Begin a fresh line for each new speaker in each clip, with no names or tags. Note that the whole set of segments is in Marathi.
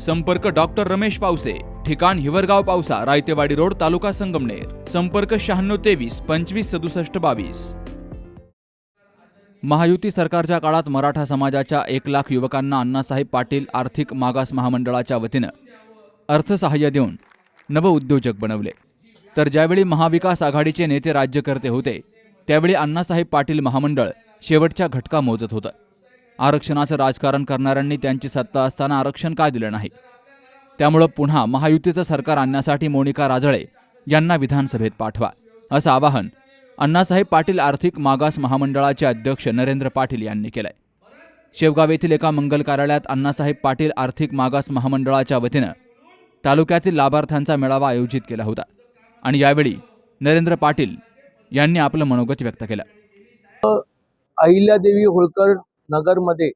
संपर्क डॉक्टर रमेश पावसे ठिकाण हिवरगाव पावसा रायतेवाडी रोड तालुका संगमनेर. संपर्क शहाण्णव तेवीस पंचवीस सदुसष्ट बावीस. महायुती सरकारच्या काळात मराठा समाजाच्या एक लाख युवकांना अण्णासाहेब पाटील आर्थिक मागास महामंडळाच्या वतीनं अर्थसहाय्य देऊन नवउद्योजक बनवले. तर ज्यावेळी महाविकास आघाडीचे नेते राज्यकर्ते होते त्यावेळी अण्णासाहेब पाटील महामंडळ शेवटच्या घटका मोजत होतं. आरक्षणाचं राजकारण करणाऱ्यांनी त्यांची सत्ता असताना आरक्षण का दिलं नाही? त्यामुळं पुन्हा महायुतीचं सरकार आणण्यासाठी मोनिका राजळे यांना विधानसभेत पाठवा असं आवाहन अण्णासाहेब पाटील आर्थिक मागास महामंडळाचे अध्यक्ष नरेंद्र पाटील यांनी केलंय. शेवगाव येथील एका मंगल कार्यालयात अण्णासाहेब पाटील आर्थिक मागास महामंडळाच्या वतीनं तालुक्यातील लाभार्थ्यांचा मेळावा आयोजित केला होता आणि यावेळी नरेंद्र पाटील यांनी आपलं मनोगत व्यक्त केलं.
अहिल्यादेवी होळकर नगरमध्ये.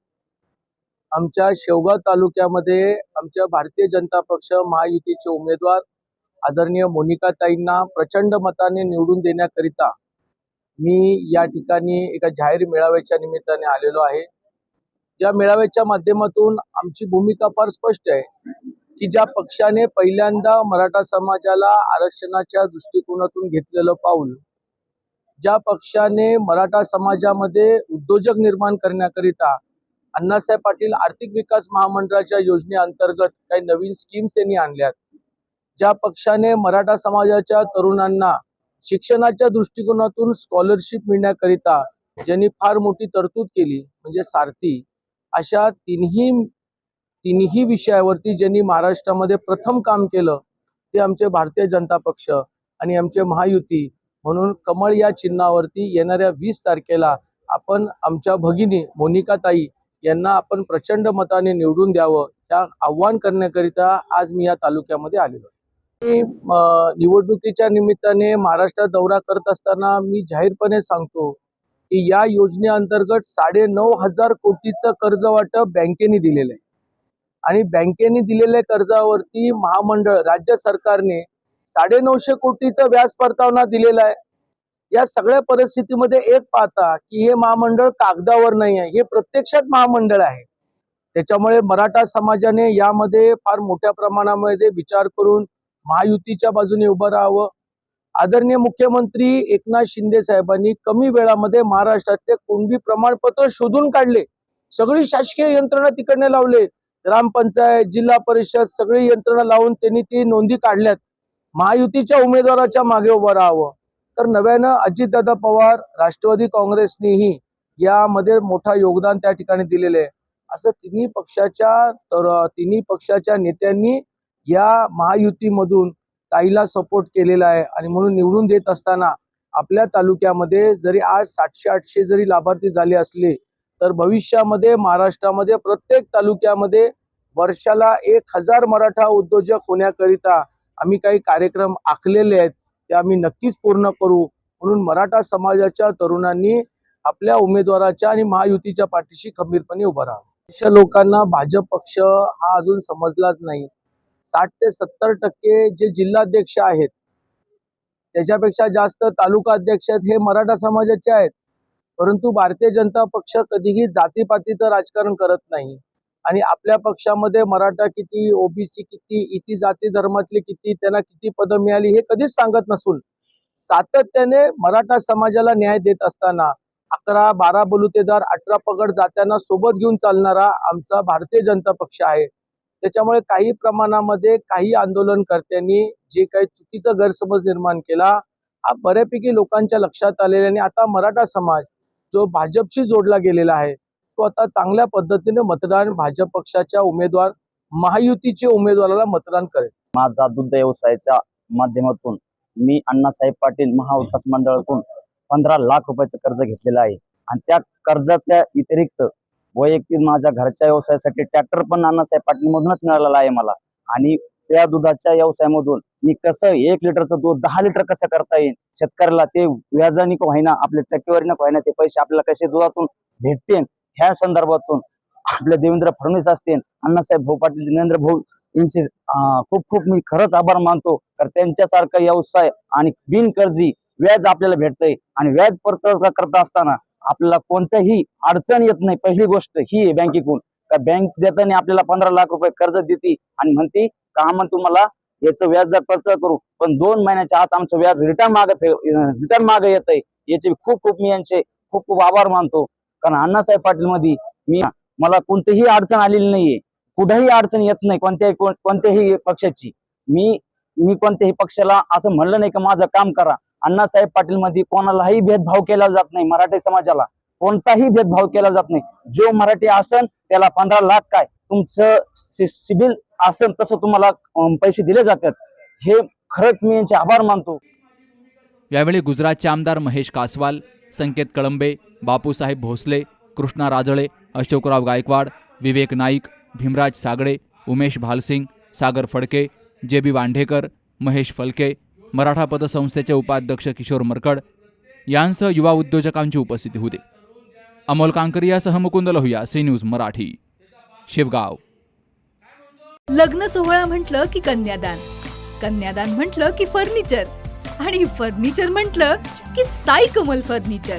आमच्या शेवगाव तालुक्यामध्ये आमच्या भारतीय जनता पक्ष महायुतीचे उमेदवार आदरणीय मोनिकाताईंना प्रचंड मताने निवडून देण्याकरिता मी या ठिकाणी एका जाहीर मेळाव्याच्या निमित्ताने आलेलो आहे. या मेळाव्याच्या माध्यमातून आमची भूमिका फार स्पष्ट आहे की ज्या पक्षाने पहिल्यांदा मराठा समाजाला आरक्षणाच्या दृष्टिकोनातून घेतलेलं पाऊल ज्या पक्षाने मराठा समाजामध्ये उद्योजक निर्माण करण्याकरिता अण्णासाहेब पाटील आर्थिक विकास महामंडळाच्या योजनेअंतर्गत काही नवीन स्कीम्स त्यांनी आणल्यात. ज्या पक्षाने मराठा समाजाच्या तरुणांना शिक्षणाच्या दृष्टिकोनातून स्कॉलरशिप मिळण्याकरिता ज्यांनी फार मोठी तरतूद केली म्हणजे सारथी अशा तिन्ही तिन्ही विषयावरती ज्यांनी महाराष्ट्रामध्ये प्रथम काम केलं ते आमचे भारतीय जनता पक्ष आणि आमचे महायुती म्हणून कमळ या चिन्हावरती येणाऱ्या वीस तारखेला आपण आमच्या भगिनी मोनिकाताई यांना आपण प्रचंड मताने निवडून द्यावं त्या आव्हान करण्याकरिता आज मी या तालुक्यामध्ये आलेलो मी निवडणुकीच्या निमित्ताने महाराष्ट्रात दौरा करत असताना मी जाहीरपणे सांगतो की या योजनेअंतर्गत साडे नऊ हजार कोटीचं कर्ज वाटप बँकेने दिलेलं आहे. आणि बँकेने दिलेल्या कर्जावरती महामंडळ राज्य सरकारने साडे नऊशे कोटीचा व्याज परतावना दिलेला आहे. या सगळ्या परिस्थितीमध्ये एक पाहता की हे महामंडळ कागदावर नाही आहे हे प्रत्यक्षात महामंडळ आहे. त्याच्यामुळे मराठा समाजाने यामध्ये फार मोठ्या प्रमाणामध्ये विचार करून महायुतीच्या बाजूने उभं राहावं. आदरणीय मुख्यमंत्री एकनाथ शिंदे साहेबांनी कमी वेळामध्ये महाराष्ट्रातले कुणबी प्रमाणपत्र शोधून काढले. सगळी शासकीय यंत्रणा तिकडने लावले ग्रामपंचायत जिल्हा परिषद सगळी यंत्रणा लावून त्यांनी ती नोंदी काढल्यात. महायुतीच्या उमेदवाराच्या मागे उभं राहावं. तर नव्यानं अजितदादा पवार राष्ट्रवादी काँग्रेसनेही यामध्ये मोठा योगदान त्या ठिकाणी दिलेलं आहे असं तिन्ही पक्षाच्या तर तिन्ही पक्षाच्या नेत्यांनी या महायुतीमधून ताईला सपोर्ट केलेला आहे आणि म्हणून निवडून देत असताना आपल्या तालुक्यामध्ये जरी आज सातशे आठशे जरी लाभार्थी झाले असले तर भविष्यामध्ये महाराष्ट्रामध्ये प्रत्येक तालुक्यामध्ये वर्षाला एक हजार मराठा उद्योजक होण्याकरिता आम्ही काही कार्यक्रम आखलेले आहेत ते आम्ही नक्कीच पूर्ण करू. म्हणून मराठा समाजाच्या तरुणांनी आपल्या उमेदवाराच्या आणि महायुतीच्या पाठीशी खंबीरपणे उभं राहा अशा लोकांना भाजप पक्ष हा अजून समजलाच नाही. साठ ते सत्तर टक्के जे जिल्हाध्यक्ष आहेत त्याच्यापेक्षा जास्त तालुका अध्यक्ष आहेत हे मराठा समाजाचे आहेत. परंतु भारतीय जनता पक्ष कधीही जातीपातीचं राजकारण करत नाही. आणि आपल्या पक्षामध्ये मराठा किती ओबीसी किती इति जाती धर्मातले किती त्यांना किती पदं मिळाली हे कधीच सांगत नसून सातत्याने मराठा समाजाला न्याय देत असताना अकरा बारा बलुतेदार अठरा पगड जात्यांना सोबत घेऊन चालणारा आमचा भारतीय जनता पक्ष आहे. त्याच्यामुळे काही प्रमाणामध्ये काही आंदोलनकर्त्यांनी जे काही चुकीचा गैरसमज निर्माण केला हा बऱ्यापैकी लोकांच्या लक्षात आलेला आणि आता मराठा समाज जो भाजपशी जोडला गेलेला आहे तो आता चांगल्या पद्धतीने मतदान भाजप पक्षाच्या उमेदवार महायुतीचे उमेदवाराला मतदान करेल.
माझा दुग्ध व्यवसायाच्या माध्यमातून मी अण्णासाहेब पाटील महाविकास मंडळातून पंधरा लाख रुपयाचं कर्ज घेतलेलं आहे. आणि त्या कर्जाच्या व्यतिरिक्त वैयक्तिक माझ्या घरच्या व्यवसायासाठी ट्रॅक्टर पण अण्णासाहेब पाटील मधूनच मिळालेला आहे मला. आणि त्या दुधाच्या व्यवसायामधून मी कसं एक लिटरचं दूध दहा लिटर कसं करता येईल शेतकऱ्याला ते व्याजाने का होईना आपल्या टक्केवारीनं होईना ते पैसे आपल्याला कसे दुधातून भेटतील ह्या संदर्भातून आपले देवेंद्र फडणवीस असतील अण्णासाहेब भाऊ पाटील नरेंद्र भाऊ यांचे खूप खूप मी खरंच आभार मानतो. तर त्यांच्यासारखा व्यवसाय आणि बिनकर्जी व्याज आपल्याला भेटतंय आणि व्याज परत करता असताना आपल्याला कोणत्याही अडचण येत नाही. पहिली गोष्ट ही आहे बँकेकडून. का बँक देताना आपल्याला पंधरा लाख रुपये कर्ज देते आणि म्हणते का आम्हाला तुम्हाला याचं व्याजदर परत करू? पण दोन महिन्याच्या आत आमचं व्याज रिटर्न मागे रिटर्न मागे येत आहे याचे खूप खूप मी यांचे खूप खूप आभार मानतो. कारण अण्णासाहेब पाटील मध्ये मी मला कोणतीही अडचण आलेली नाहीये. कुठेही अडचण येत नाही कोणत्याही कोणत्याही पक्षाची. मी मी कोणत्याही पक्षाला असं म्हणलं नाही की माझं काम करा. अण्णासाहेब पाटील मध्ये कोणालाही भेदभाव केला जात नाही मराठी समाजाला. कोणताही भेदभाव केला जात नाही. जो मराठी असन त्याला पंधरा लाख काय? तुमचं सिबिल असन तसं तुम्हाला पैसे दिले जातात. हे खरंच मी यांचे आभार मानतो.
यावेळी गुजरातचे आमदार महेश कासवाल संकेत कळंबे बापूसाहेब भोसले कृष्णा राजळे अशोकराव गायकवाड विवेक नाईक भीमराज सागडे उमेश भालसिंग सागर फडके जे बी वांढेकर महेश फलके मराठा पतसंस्थेचे उपाध्यक्ष किशोर मरकड यांसह युवा उद्योजकांची उपस्थिती होती. अमोल कांकरियासह मुकुंद लोहिया सी न्यूज मराठी शिवगाव.
लग्न सोहळा म्हटलं की कन्यादान कन्यादान म्हटलं की फर्निचर आणि फर्निचर म्हटलं की साई कमल फर्निचर.